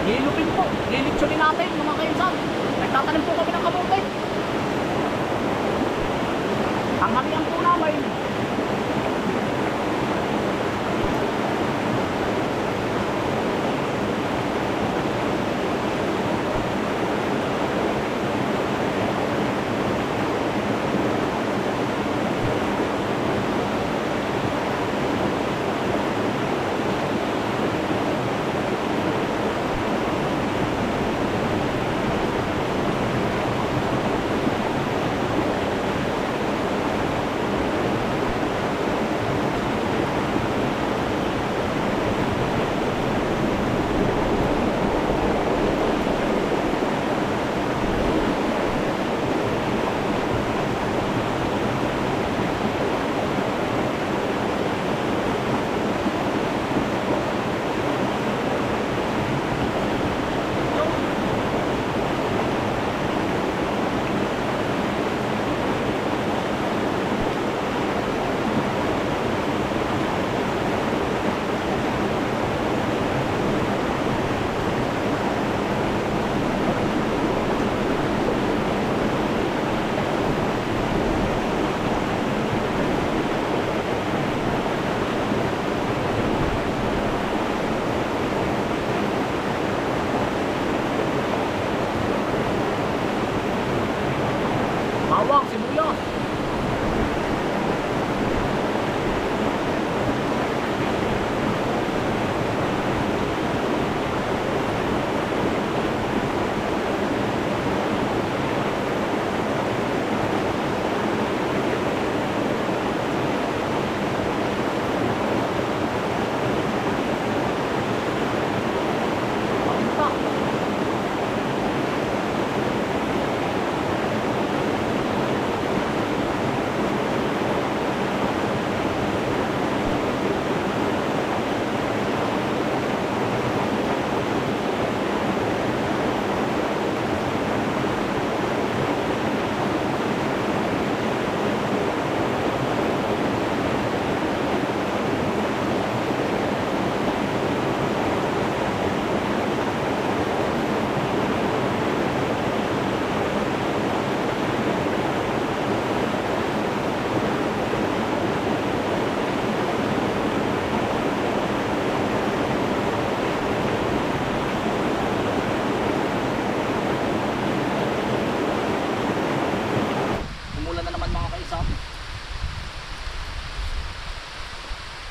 Lilupin po. Lilitsunin natin mga kainsan. Nagtatanim po kami ng kamote. Ang halian po namin.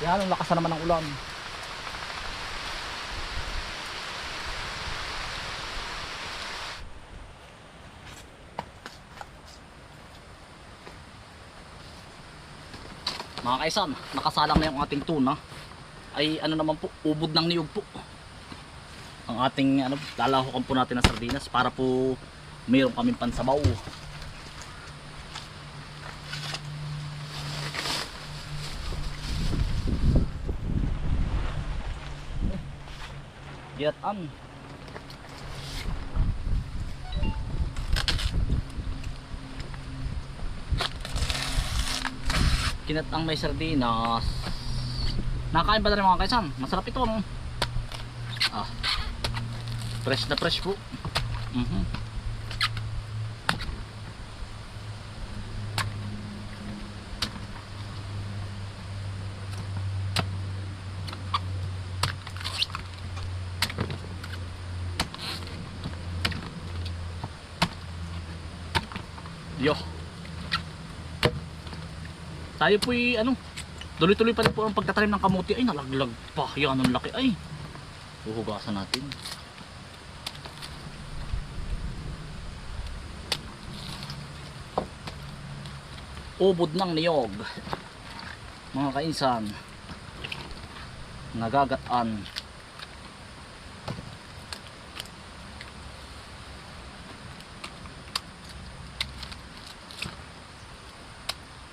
Yan, ang lakas na naman ng ulan. Mga kaisan, nakasalang na yung ating tuna. Ay ano naman po, ubod ng niyog po. Ang ating ano, lalahukan po natin ng sardinas para po mayroon kaming pansabaw. Giyatan. Kinat ang may sardinas. Nakain ba na mga kaisan? Masarap ito. Ah. Fresh na fresh po. Mhm. Yo. Tayo po'y ano, tuloy-tuloy pa rin po ang pagtatanim ng kamuti. Ay, nalaglag pa. Yan, ang laki. Ay, huhugasan natin. Ubod ng niyog. Mga kainsan. Nagagaan.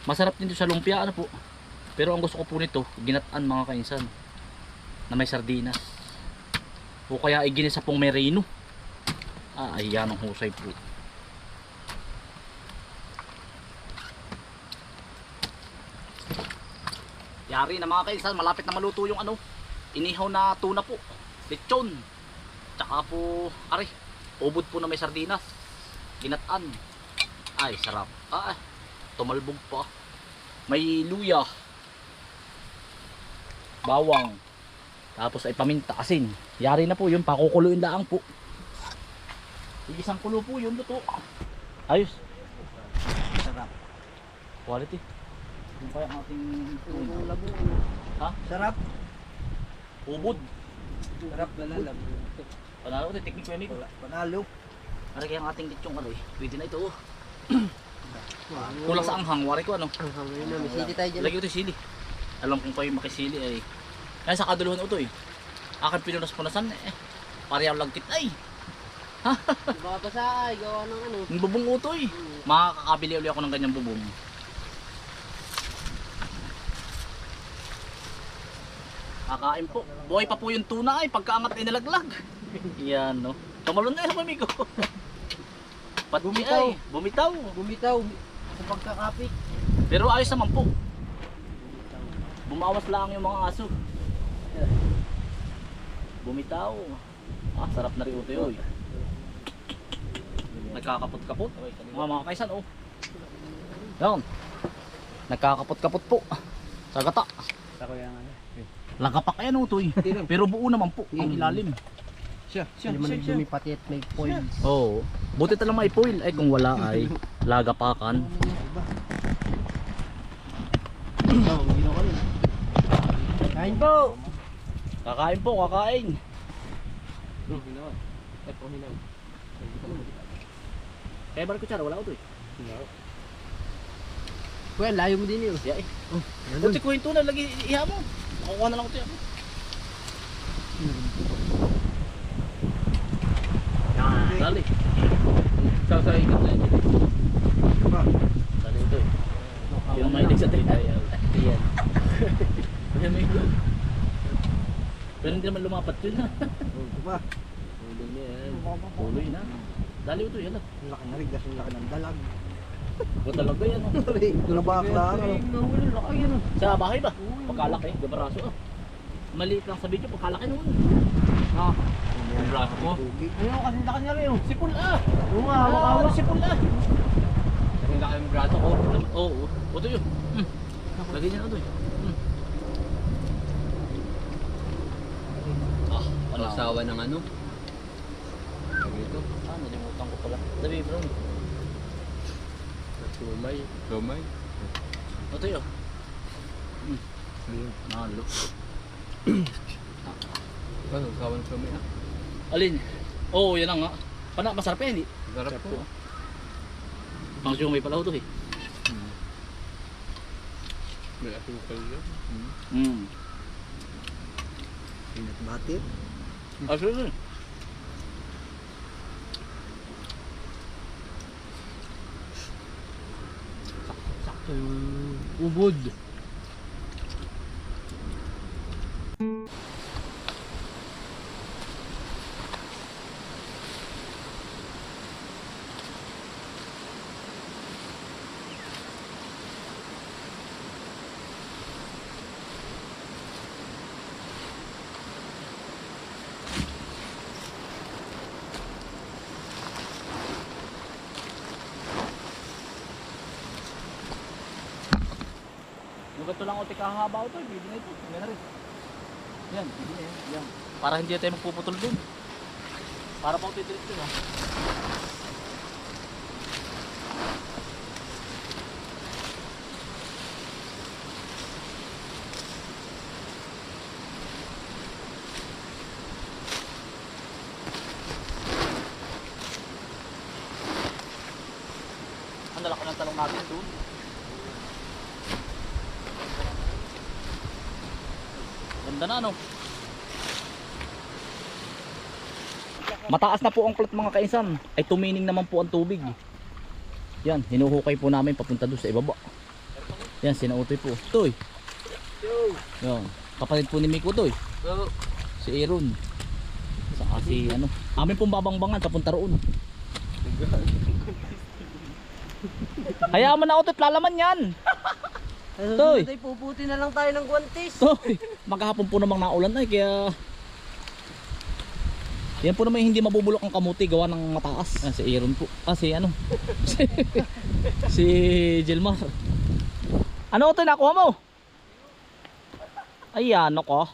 Masarap din ito sa lumpia ano po. Pero ang gusto ko po nito, ginataan mga kainsan. Na may sardinas. O kaya ay ginisa pong merino. Ah, ayan ang husay po. Yari na mga kainsan, malapit na maluto yung ano, inihaw na tuna po. Lechon. Tsaka po, ari, ubod po na may sardinas. Ginataan. Ay, sarap. Ah, tumalbog pa. May luya. Bawang. Tapos ay paminta, asin. Yari na po yun, pakukuluin laang po. Isang kulo po yun, luto. Ayos. Sarap. Quality. Yung pa yung ating Labo. Ha? Sarap. Ubod. Sarap lalalab. Panalo ko, technique ko yan ito. Panalo. Ari kaya ang ating lechong ano eh. Pwede na ito. oh. Kulang sa anghang, wari ko ano. Ang hangin na. May sili tayo dyan. Lagi ito sili. Alam kong kayo makisili ay. Kaya sa kaduluhan ito eh. Akin pinunas-punasan eh. Pareho lagkit ay. Baka basa ay gawa ng ano. Yung bubong utoy. Makakabili ulit ako ng ganyang bubong. Kakain po. Buhay pa po yung tuna ay pagkaangat ay nalaglag. Yan no. Tumalon na yung amigo. Pati Bumitaw. ay. Bumitaw. Bumitaw sa pagkakapit. Pero ayos naman po. Bumawas lang yung mga aso. Bumitaw. Ah, sarap na rin ito yun. Nagkakapot-kapot. Mga mga kaisan, oh. Yan. Nagkakapot-kapot po. Sa gata. Ako yung ano. Lagapak yan, oh, toy. Pero buo naman po, ang ilalim. Siya. Siya. Siya. Siya. Lumipat at may foil. Oo. Buti talang may foil. Ay, kung wala ay lagapakan. Kain po. Kakain po, kakain. Kaya balik kutsara, wala ko to eh. Well, layo mo din yun. Yeah, eh. Kunti ko yung tuna, lagi iha mo. Makukuha na lang ko to. eh. Yan, dali. Sa sa ikat na yun. Dali ito eh. Yung mahilig sa tila. Yan. Ayan mo yun. Pero hindi naman lumapat yun ha. Diba? Tuloy na. Dali ito yan. Ang laki na rin kasi laki ng dalag. O talaga yan. oh. Labak lang. Ano? Sa bahay ba? Pagkalaki, gabaraso ah. Maliit lang sa video, pagkalaki noon. Ah. Yung braso ko. Ano kasi laki niya rin. Sipul ah! Oo nga, hawak-hawak. sipul ah! Kasi laki ng braso ko. Oo, oh, oh. Ito yun. Hmm. Lagyan niya na ito eh. Hmm. Ah, wala. Kausawa ng ano? Ito. Ah, nalimutan ko pala. Sabi bro. Sumay. Sumay. Ito yun. Hmm. Nalo. Ano, kausawa ng sumay ah. Alin? Oo, oh, yan na nga. Pana, masarap yan eh. Sarap po. Pang siyong may pala ito eh. Hmm. May asukal yan. Hmm. Hmm. Ah, sure, sure. Sakto ubod. Ganito lang o kahaba ito, bibili na ito. Na rin. Yan, bibili na yan. Para hindi tayo magpuputol dun. Para pang titirit yun ah. Ang lalaki ng talong natin doon. Ganda na ano. Mataas na po ang plat mga kainsan. Ay tumining naman po ang tubig. Yan, hinuhukay po namin papunta doon sa ibaba. Yan, sinautoy po. Toy. Yan. Kapatid po ni Miko Toy. Si Aaron. Saka si ano. Amin pong babangbangan papunta roon. Hayaan mo na utot, lalaman yan. Toy. Toy. Puputi na lang tayo ng guwantes. Toy, maghapon po namang naulan ay kaya Yan po naman hindi mabubulok ang kamuti gawa ng mataas. Ah, si Aaron po. Ah, si ano? si, si Jelmar. Ano ito nakuha mo? Ayan ako.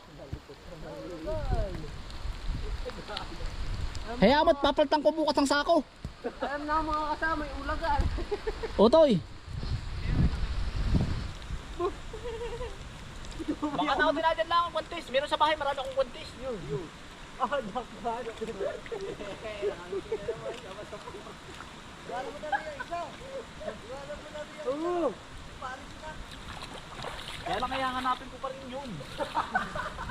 Hayaan mo't papaltan ko bukas ang sako. Alam na mga kasama, yung ulagan. Otoy. Baka na dinadyan lang ang kwantis. Meron sa bahay marami akong kwantis. Ah, dakban. Oo. Kaya lang kaya hanapin ko pa rin yun.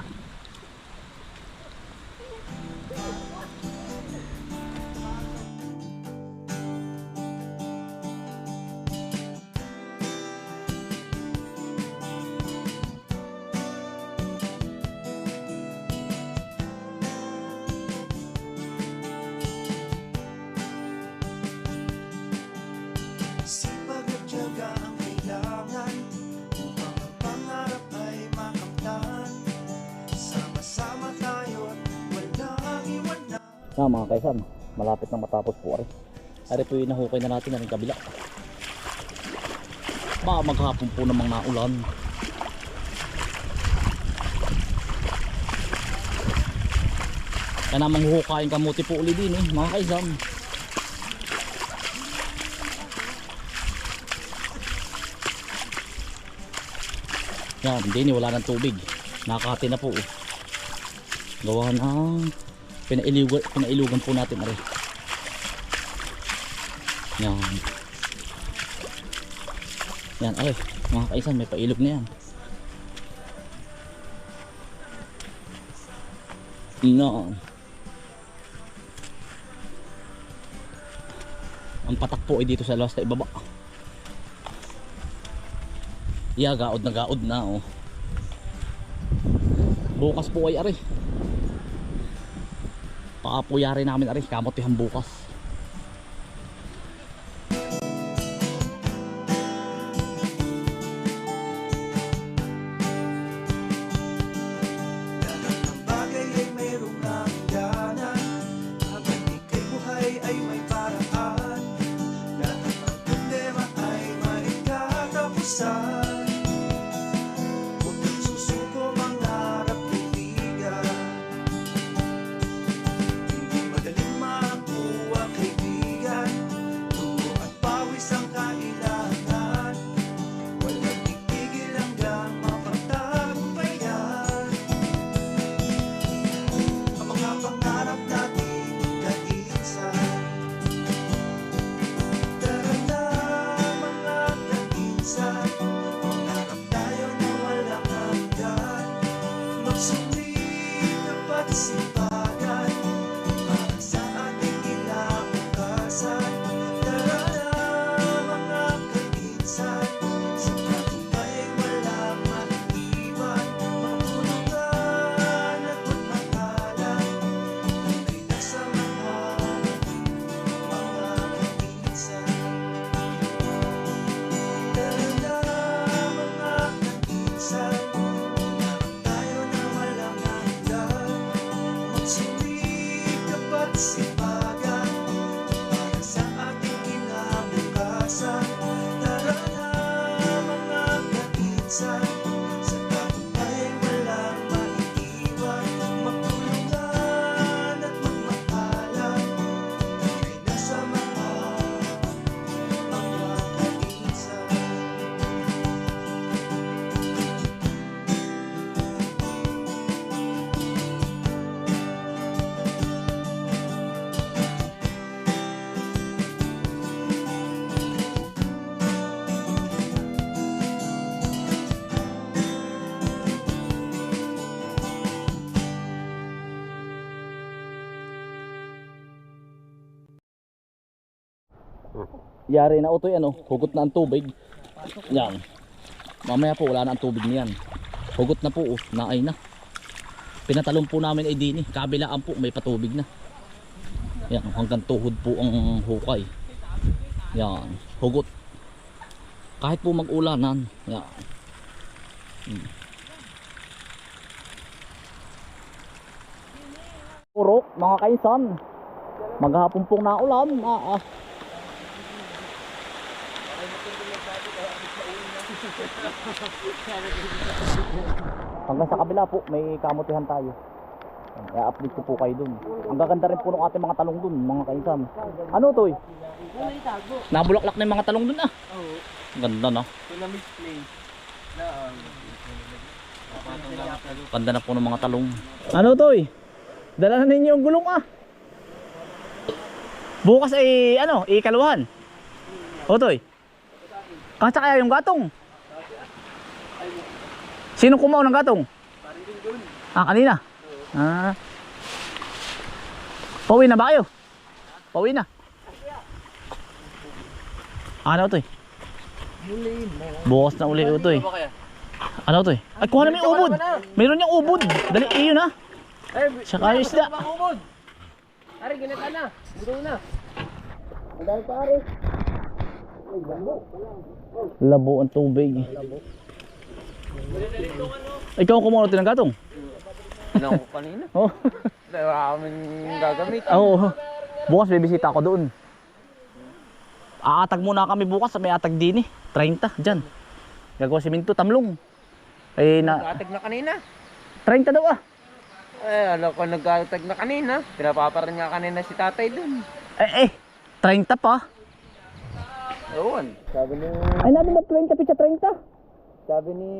iwanan Na mga kaisan, malapit na matapos po ari. Ari po yung nahukay na natin na rin kabila. Baka maghapon po namang naulan. Kaya namang huhukain kamuti po uli din eh, mga kaisan. Yan, hindi wala ng tubig. Nakakati na po. oh. Gawa ng pinailugan, pinailugan po natin ari. Yan. Yan, ay, mga kaisan, may pailog na yan. No. Ang patak po ay dito sa lawas na ibaba. Yeah, gaod na gaod na oh. Bukas po ay ari. Pakapuyari namin ari, kamutihan bukas. Yari na utoy ano, hugot na ang tubig. Yan. Mamaya po wala na ang tubig niyan. Hugot na po, oh, naay na. Pinatalon po namin ay dini, kabilaan po may patubig na. Yan, hanggang tuhod po ang hukay. Yan, hugot. Kahit po mag-ulanan, yan. Hmm. Urok, mga kaisan. Maghapon pong naulan. Ah, ah. Hanggang sa kabila po, may kamutihan tayo. I-update ko po kayo dun. Ang gaganda rin po ng ating mga talong dun, mga kaisan. Ano to eh? Nabulaklak na yung mga talong dun ah. Oo. Ganda na misplay. Na, um, Ganda na po ng mga talong. Ano to eh? Dala na ninyo yung gulong ah. Bukas ay ano, ikaluhan. O to eh. Kasa kaya yung gatong? Sino kumaw ng gatong? Ah, kanina. Ah. Pauwi na ba kayo? Pauwi na. Ano to eh? Bukas na uli ito eh. Ano to eh? Ay, kuha namin yung ubod. Meron yung ubod. Dali, iyon na. Ay, Tsaka yung isda. Ari, ginata na. Budo na. Ang dami pa, Ari. Labo ang tubig. Ikaw ang kumuha ng gatong? Ano ko kanina? Oo. Wala kaming gagamit. Oo. Bukas bibisita ako doon. Aatag muna kami bukas. May atag din eh. 30 dyan. Gagawa si Minto Tamlong. Eh na Nagkatag na kanina. 30 daw ah. Eh, alam ko nagkatag na kanina. Pinapaparan nga kanina si tatay dun. Eh eh. 30 pa. Ewan. Sabi ni... Ay namin ba 30 pizza 30? Sabi ni...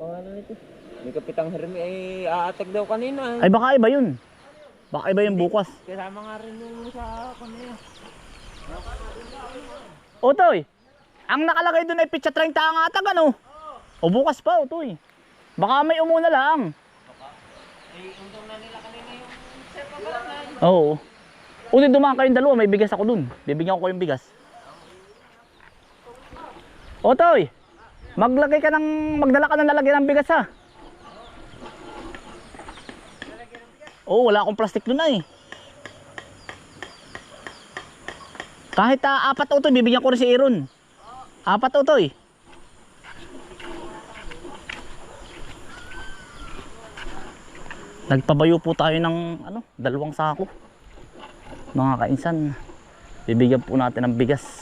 Pangalan nito? Ni Kapitang Hermi ay aatag daw kanina. Ay baka iba yun. Baka iba yung bukas. Kasama nga rin yung sa kanina. Otoy, ang nakalagay doon ay pizza 30 ang atag ano? O bukas pa, Otoy. Baka may umuna lang. Oo. Uli dumaan kayong dalawa, may bigas ako dun. Bibigyan ko kayong bigas. Otoy, maglagay ka ng, magdala ka ng lalagyan ng bigas ha. Oo, wala akong plastic dun ay. Kahit ah, apat utoy, bibigyan ko rin si Aaron. Apat utoy. Nagpabayo po tayo ng ano, dalawang sako. Mga kainsan, bibigyan po natin ng bigas.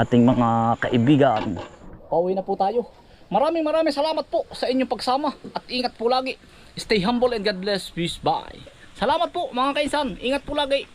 Ating mga kaibigan. Pauwi na po tayo. Maraming maraming salamat po sa inyong pagsama at ingat po lagi. Stay humble and God bless. Peace. Bye. Salamat po mga kainsan. Ingat po lagi.